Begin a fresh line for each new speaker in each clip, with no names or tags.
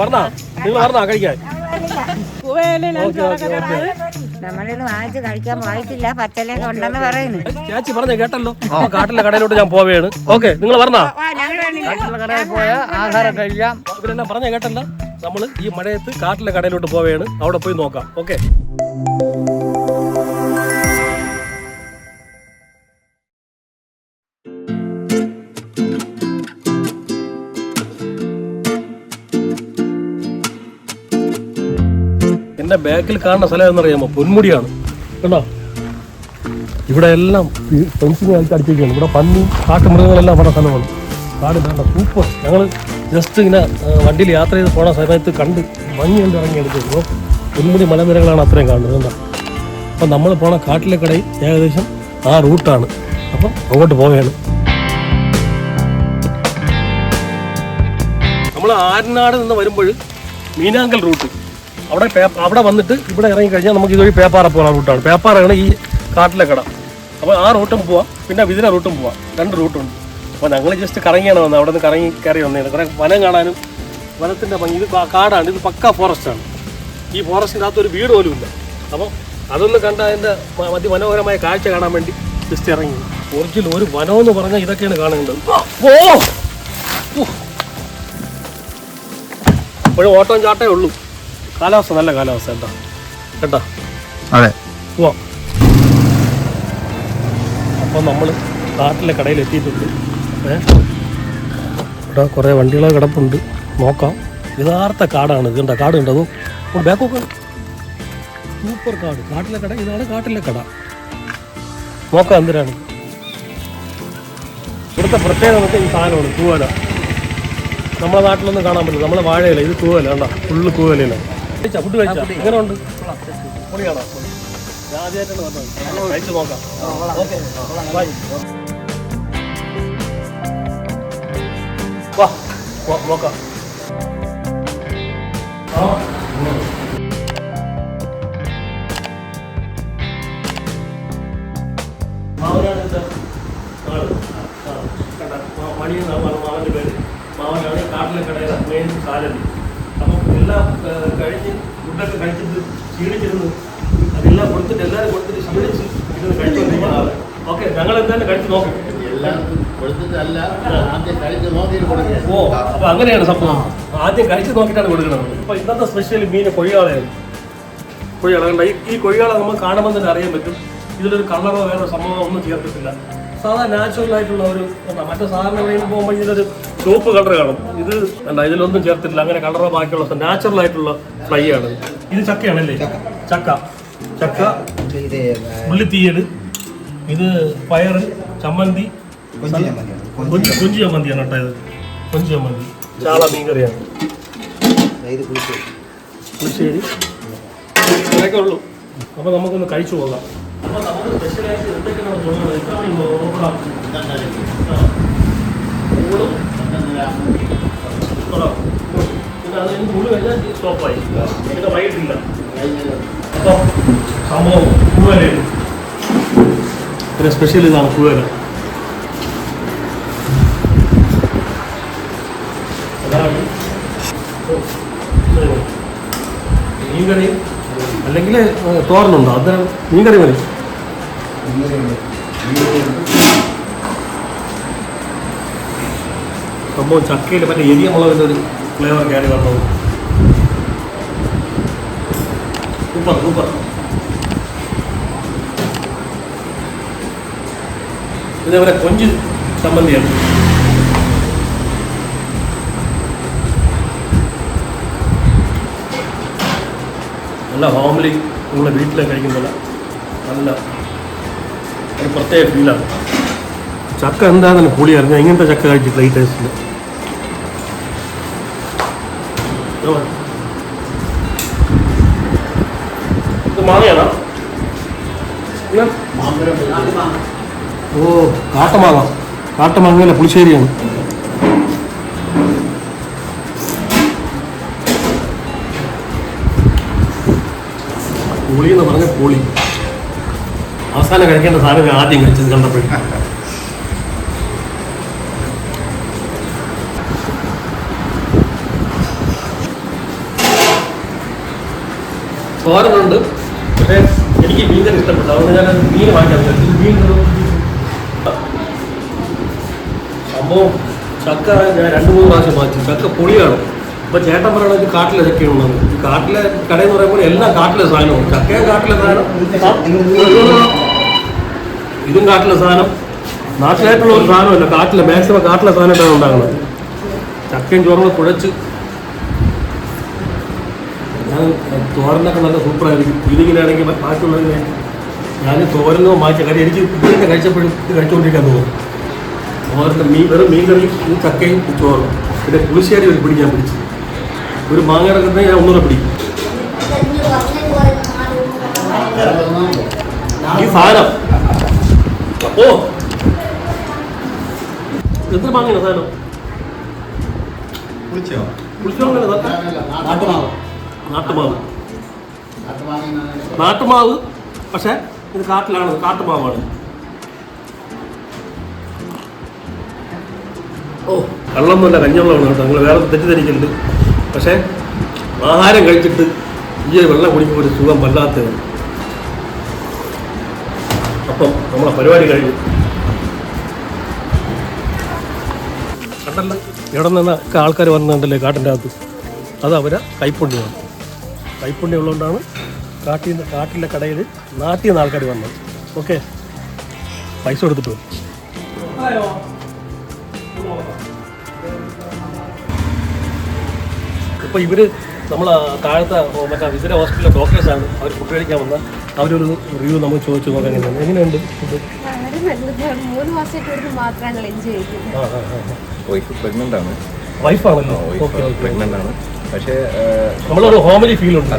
പറഞ്ഞാ നിങ്ങൾ പറഞ്ഞാ കഴിക്കാൻ.
വാങ്ങിച്ച് കഴിക്കാൻ പോയിട്ടില്ല പച്ചലൊക്കെ ഉണ്ടെന്ന് പറയുന്നു.
ചേച്ചി പറഞ്ഞ കേട്ടല്ലോ. ആ കാട്ടിലെ കടയിലോട്ട് ഞാൻ പോവേണ്. ഓക്കെ നിങ്ങൾ പറഞ്ഞാ
കാട്ടിലെ കടയിൽ പോയ ആഹാരം കഴിക്കാം.
ഇവരെല്ലാം പറഞ്ഞ കേട്ടല്ലോ. നമ്മൾ ഈ മഴയത്ത് കാട്ടിലെ കടയിലോട്ട് പോവേണ്. അവിടെ പോയി നോക്കാം. ഓക്കെ. എന്റെ ബാക്കിൽ കാണുന്ന സ്ഥലം എന്നറിയാമോ പൊന്മുടിയാണ്. കണ്ടോ? ഇവിടെ എല്ലാം ഫെൻസിങ് ആയിട്ട് അടിച്ചിരിക്കുകയാണ്. ഇവിടെ പന്നി കാട്ടുമൃഗങ്ങളെല്ലാം പറഞ്ഞ സ്ഥലമാണ്. കാട് വേണ്ട സൂപ്പർ. ഞങ്ങൾ ജസ്റ്റ് ഇങ്ങനെ വണ്ടിയിൽ യാത്ര ചെയ്ത് പോണ സമയത്ത് കണ്ട് ഭംഗി കണ്ട് ഇറങ്ങി എടുക്കും അപ്പോൾ പൊന്മുടി മലനിരകളാണ് അത്രയും കാണുന്നത്. എന്താ അപ്പം നമ്മൾ പോണ കാട്ടിലെ കടയിൽ ഏകദേശം ആ റൂട്ടാണ് അപ്പം അങ്ങോട്ട് പോവുകയാണ്. നമ്മൾ ആരനാട് നിന്ന് വരുമ്പോൾ മീനാങ്കൽ റൂട്ട് അവിടെ അവിടെ വന്നിട്ട് ഇവിടെ ഇറങ്ങി കഴിഞ്ഞാൽ നമുക്ക് ഇതൊരു പേപ്പാറ പോകുന്ന റൂട്ടാണ് പേപ്പാറയാണ് ഈ കാട്ടിലെ കട. അപ്പോൾ ആ റൂട്ടും പോവാം. പിന്നെ വിതിര റൂട്ടും പോവാം. രണ്ട് റൂട്ടുണ്ട് അപ്പോൾ ഞങ്ങൾ ജസ്റ്റ് കറങ്ങിയാണ് വന്നത്. അവിടെ നിന്ന് കറങ്ങി കയറി വന്നതാണ്. കുറേ വനം കാണാനും വനത്തിന്റെ ഭംഗി. ഇത് കാടാണ്. ഇത് പക്ക ഫോറസ്റ്റാണ് ഈ ഫോറസ്റ്റിന്റെ അകത്ത് ഒരു വീട് പോലും ഇല്ല. അപ്പോൾ അതൊന്ന് കണ്ട അതിന്റെ അതിമനോഹരമായ കാഴ്ച കാണാൻ വേണ്ടി ജസ്റ്റ് ഇറങ്ങി. ഒറിജിനൽ ഒരു വനം എന്ന് പറഞ്ഞാൽ ഇതൊക്കെയാണ് കാണേണ്ടത്. ഓ! ഇപ്പോഴും ഓട്ടം ചാട്ടേ ഉള്ളൂ. കാലാവസ്ഥ നല്ല കാലാവസ്ഥ കേട്ടോ. കേട്ടോ?
അതെ.
പോവാം അപ്പോൾ നമ്മൾ കാട്ടിലെ കടയിൽ എത്തിയിട്ടുണ്ട്. ഏ? ഇവിടെ കുറേ വണ്ടികൾ കിടപ്പുണ്ട്. നോക്കാം. യഥാർത്ഥ കാടാണ് ഇത് കണ്ട? കാട് കണ്ടോ ബാക്ക് നോക്കാം. സൂപ്പർ കാട്. കാട്ടിലെ കട. ഇതാണ് കാട്ടിലെ കട. നോക്കാം എന്തിനാണ്. ഇവിടുത്തെ പ്രത്യേകത നമുക്ക് ഈ സാധനമാണ് തൂവല. നമ്മളെ നാട്ടിലൊന്നും കാണാൻ പറ്റില്ല. നമ്മളെ വാഴയില. ഇത് തൂവല കണ്ട? ഫുള്ള് തൂവലയില കഴിച്ചാ ഫുഡ് കഴിച്ചാ? എങ്ങനെ ഉണ്ട് പൊളിയാണോ? ഞാൻ ആദ്യമായിട്ടാണ് പറഞ്ഞത് കഴിച്ചു നോക്കാം. ഓക്കെ. ബൈ. വാ നോക്കാം. ആ മാവനാണ് ഇത് ആൾ. ആ കണ്ട. മാ- മണി എന്നാണ് മാ- മാവന്റെ പേര്. മാവനാണ് കാട്ടിലെ കടയുടെ മെയിൻ സാലറി എല്ലാം കഴിഞ്ഞ് ഫുഡൊക്കെ കഴിച്ചിട്ട് ക്ഷീണിച്ചിരുന്നു. അതെല്ലാം കൊടുത്തിട്ട് എല്ലാവരും കൊടുത്തിട്ട് ക്ഷീണിച്ച് ഇരുന്ന് ഓക്കെ ഞങ്ങൾ എന്തായാലും കഴിച്ച് നോക്കും. ഓ അപ്പൊ അങ്ങനെയാണ് സംഭവം. ആദ്യം കഴിച്ച് നോക്കിയിട്ടാണ് കൊടുക്കുന്നത്. ഇപ്പൊ ഇന്നത്തെ സ്പെഷ്യൽ മീൻ കൊഴിയാളയാണ് കൊഴിയാള കണ്ട? ഈ ഈ കൊഴിയാള നമുക്ക് കാണുമ്പോൾ തന്നെ അറിയാൻ പറ്റും. ഇതിലൊരു കളറോ വേറെ സംഭവമോ ഒന്നും ചേർത്തിട്ടില്ല. സാധാ നാച്ചുറൽ ആയിട്ടുള്ള ഒരു എന്താ മറ്റേ സാധാരണ വെയിൽ പോകുമ്പോൾ ഇതിലൊരു ചുവപ്പ് കളർ കാണും. ഇത് അല്ല ഇതിലൊന്നും ചേർത്തിട്ടില്ല. അങ്ങനെ കളറോ ബാക്കിയുള്ള നാച്ചുറൽ ആയിട്ടുള്ള ഫ്രൈ ആണ്. ഇത് ചക്കയാണല്ലേ? ചക്ക. ചക്ക. ഉള്ളിത്തീയൽ ഇത് പയർ ചമ്മന്തി കൊഞ്ചി കൊഞ്ച് ചമ്മന്തിയാണ് കേട്ടോ ഇത്. കൊഞ്ചി ചമ്മന്തി. ചാള മീൻകറിയാണ് പുളിശ്ശേരി. ഇതൊക്കെ ഉള്ളൂ. അപ്പോൾ നമുക്കൊന്ന് കഴിച്ചു പോകാം. അപ്പോൾ നമുക്ക് സ്പെഷ്യലായിട്ട് എന്തൊക്കെയാണ് തോന്നുന്നത് ഇതാണ് ഈ നോക്കാം ആ. ഊളും ആ. പിന്നെ അത് കഴിഞ്ഞ് ഊൾ കഴിഞ്ഞാൽ സ്റ്റോപ്പായി പിന്നെ വൈകിട്ടില്ല. അപ്പോൾ സംഭവം കൂവലയാണ് പിന്നെ സ്പെഷ്യൽ ഇതാണ് കൂവല അതാണ്. ഓ, ഇതാണ്. മീൻകറി അല്ലെങ്കിൽ തോരനുണ്ടോ? അത് മീൻകറി മതി. സംഭവം ചക്കയിൽ മറ്റേ എരിയ മുളകിന്റെ ഒരു ഫ്ലേവർ കയറി വന്നത് സൂപ്പർ സൂപ്പർ. ഇതേപോലെ കൊഞ്ച് ചമ്മന്തിയാണ്. നല്ല ഹോംലി നിങ്ങളുടെ വീട്ടിലെ കഴിക്കുന്നില്ല നല്ല ഒരു പ്രത്യേക ഫീലാണ് ചക്ക എന്താണെന്ന് പുളിയായിരുന്നു ഇങ്ങനത്തെ ചക്ക കഴിച്ചിട്ടില്ല ഈ ടേസ്റ്റിൽ ഇത്. മാങ്ങയാണോ? ഓ കാട്ടമാങ്ങ. കാട്ടമാങ്ങയല്ല പുളിശ്ശേരിയാണ്. പുളി എന്ന് പറഞ്ഞ പുളി. അവസാനം കഴിക്കേണ്ട സാധനം ആദ്യം കഴിച്ചത് കണ്ടപ്പോഴും. തോരനുണ്ട്. പക്ഷേ എനിക്ക് മീൻകറി ഇഷ്ടപ്പെട്ടു. അതുകൊണ്ട് ഞാൻ മീൻ വാങ്ങിക്കാൻ മീൻ സംഭവം ചക്ക ഞാൻ രണ്ട് മൂന്ന് പ്രാവശ്യം വാങ്ങിച്ചു. ചക്ക പൊളിയാണ്. അപ്പൊ ചേട്ടൻ പറയുന്നത് കാട്ടിലെ ചക്കയുള്ളത് ഈ കാട്ടിലെ കടയിൽ എന്ന് പറയുമ്പോൾ എല്ലാം കാട്ടിലെ സാധനവും. ചക്കയും കാട്ടിലെ സാധനം ഇതും കാട്ടിലെ സാധനം നാട്ടിലായിട്ടുള്ള ഒരു സാധനമല്ല കാട്ടിലെ മാക്സിമം കാട്ടിലെ സാധനമായിട്ടാണ് ഉണ്ടാകുന്നത്. ചക്കയും ചോറും കുഴച്ച് ഞാൻ തോരനൊക്കെ നല്ല സൂപ്പറായിരിക്കും. ഇതിങ്ങനെയാണെങ്കിൽ ബാക്കിയുള്ളതിനെ ഞാൻ തോരനോ മാറ്റിയ കാര്യം എനിക്ക് ഇതിന്റെ കഴിച്ചപ്പോഴും ഇത് കഴിച്ചുകൊണ്ടിരിക്കാൻ തോന്നും. തോരന്റെ മീൻ വെറും മീൻ കറിയും ചക്കയും ചോറും. പിന്നെ പുളിശ്ശേരി ഒരു പിടി ഞാൻ പിടിച്ചു. ഒരു മാങ്ങ കിടക്കുന്നത് ഞാൻ ഒന്നുകൂടെ പിടിക്കും. ഈ സാധനം. ഓ. എത്ര മാങ്ങയാണ് സാധനം?
നാട്ടുമാവ്.
നാട്ടുമാവ്. പക്ഷേ ഇത് കാട്ടിലാണ്. കാട്ടുമാവാണ്. ഓ വെള്ളമൊന്നുമല്ല കഞ്ഞവെള്ളമാണ് കേട്ടോ. നിങ്ങൾ വേറെ തെറ്റിദ്ധരിക്കരുത്. പക്ഷേ ആഹാരം കഴിച്ചിട്ട് ഈ വെള്ളം കുടിക്കുമ്പോൾ ഒരു സുഖം വല്ലാത്തതാണ് അപ്പം നമ്മളെ പരിപാടി കഴിഞ്ഞു. കണ്ടല്ല ഇവിടെ നിന്നൊക്കെ ആൾക്കാർ വന്നിട്ടുണ്ടല്ലേ കാട്ടിന്റെ അകത്ത്? അത് അവരെ കൈപ്പുണ്യമാണ്. കൈപ്പുണ്യം ഉള്ളതുകൊണ്ടാണ് കാട്ടിൽ നിന്ന് കാട്ടിലെ കടയിൽ നാട്ടിൽ നിന്ന് ആൾക്കാർ വന്നത്. ഓക്കെ. പൈസ കൊടുത്തിട്ട് ഇപ്പോൾ ഇവർ നമ്മൾ താഴത്തെ മറ്റേ വിസിറ്റ ഹോസ്പിറ്റലിലെ ഡോക്ടേഴ്സാണ് അവർ ഫുഡ് കഴിക്കാൻ വന്ന. അവരൊരു റിവ്യൂ നമ്മൾ ചോദിച്ചു നോക്കാൻ എങ്ങനെയാണ് എങ്ങനെയുണ്ട് ഫുഡ്
വൈഫ് ആണ്.
വൈഫാണല്ലോ ഓക്കെ
ആണ്. പക്ഷേ
നമ്മളൊരു ഹോമിലി ഫീൽ ഉണ്ട്.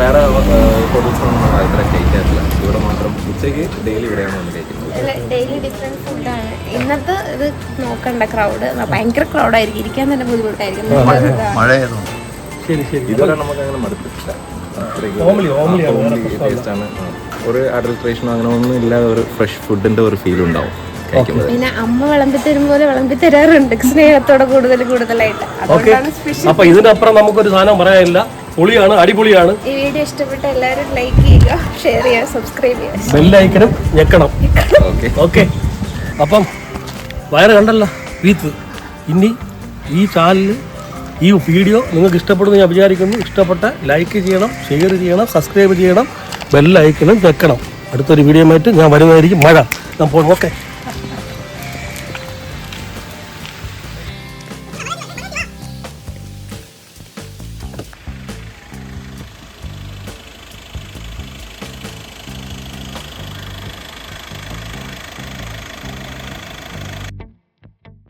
വേറെ അത്ര കഴിക്കാറില്ല. ഇവിടെ മാത്രം ഉച്ചയ്ക്ക് ഡെയിലി ഇവിടെയാണ് കഴിക്കുന്നത്.
ഇന്നത്തെ ഇത് നോക്കണ്ട ക്രൗഡ് ഭയങ്കര ക്രൗഡായിരിക്കും ഇരിക്കാൻ തന്നെ ബുദ്ധിമുട്ടായിരിക്കും.
മഴയായിരുന്നു
ശരി ശരി.
ഇതുവരെ നമുക്ക് അങ്ങനെ ആ. ഒരു അഡൽട്രേഷനോ അങ്ങനെ ഒന്നും ഇല്ലാതെ ഒരു ഫ്രഷ് ഫുഡിന്റെ ഒരു ഫീൽ ഉണ്ടാവും.
പിന്നെ അമ്മ വിളമ്പി തരും പോലെ വിളമ്പി തരാറുണ്ട്. സ്നേഹത്തോടെ കൂടുതൽ കൂടുതലായിട്ട്.
അപ്പൊ ഇതിനപ്പുറം നമുക്കൊരു സാധനം പറയാനില്ല. പൊളിയാണ് അടിപൊളിയാണ്.
ഈ വീഡിയോ ഇഷ്ടപ്പെട്ട എല്ലാവരും ലൈക്ക് ചെയ്യുക ഷെയർ ചെയ്യുക സബ്സ്ക്രൈബ് ചെയ്യുക.
ബെല്ലൈക്കനും ഞെക്കണം.
ഓക്കെ
ഓക്കെ അപ്പം വയറ് കണ്ടല്ല. വീത്ത് ഇനി ഈ ചാനലിൽ ഈ വീഡിയോ നിങ്ങൾക്ക് ഇഷ്ടപ്പെടുമെന്ന് ഞാൻ വിചാരിക്കുന്നു. ഇഷ്ടപ്പെട്ട ലൈക്ക് ചെയ്യണം ഷെയർ ചെയ്യണം സബ്സ്ക്രൈബ് ചെയ്യണം ബെല്ലൈക്കണം വെക്കണം. അടുത്തൊരു വീഡിയോ ആയിട്ട് ഞാൻ വരുന്നതായിരിക്കും. മഴ. പോകും ഓക്കെ